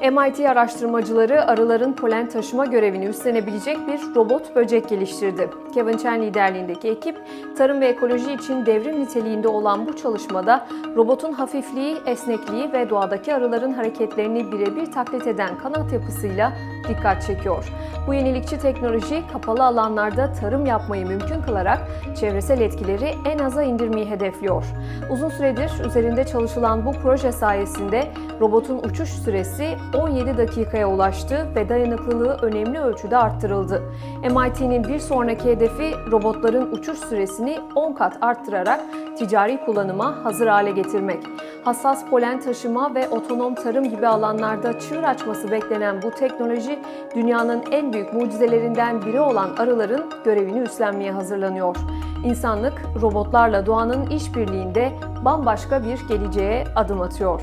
MIT araştırmacıları arıların polen taşıma görevini üstlenebilecek bir robot böcek geliştirdi. Kevin Chen liderliğindeki ekip, tarım ve ekoloji için devrim niteliğinde olan bu çalışmada robotun hafifliği, esnekliği ve doğadaki arıların hareketlerini birebir taklit eden kanat yapısıyla dikkat çekiyor. Bu yenilikçi teknoloji kapalı alanlarda tarım yapmayı mümkün kılarak çevresel etkileri en aza indirmeyi hedefliyor. Uzun süredir üzerinde çalışılan bu proje sayesinde robotun uçuş süresi 17 dakikaya ulaştı ve dayanıklılığı önemli ölçüde arttırıldı. MIT'nin bir sonraki hedefi robotların uçuş süresini 10 kat arttırarak ticari kullanıma hazır hale getirmek. Hassas polen taşıma ve otonom tarım gibi alanlarda çığır açması beklenen bu teknoloji dünyanın en büyük mucizelerinden biri olan arıların görevini üstlenmeye hazırlanıyor. İnsanlık robotlarla doğanın işbirliğinde bambaşka bir geleceğe adım atıyor.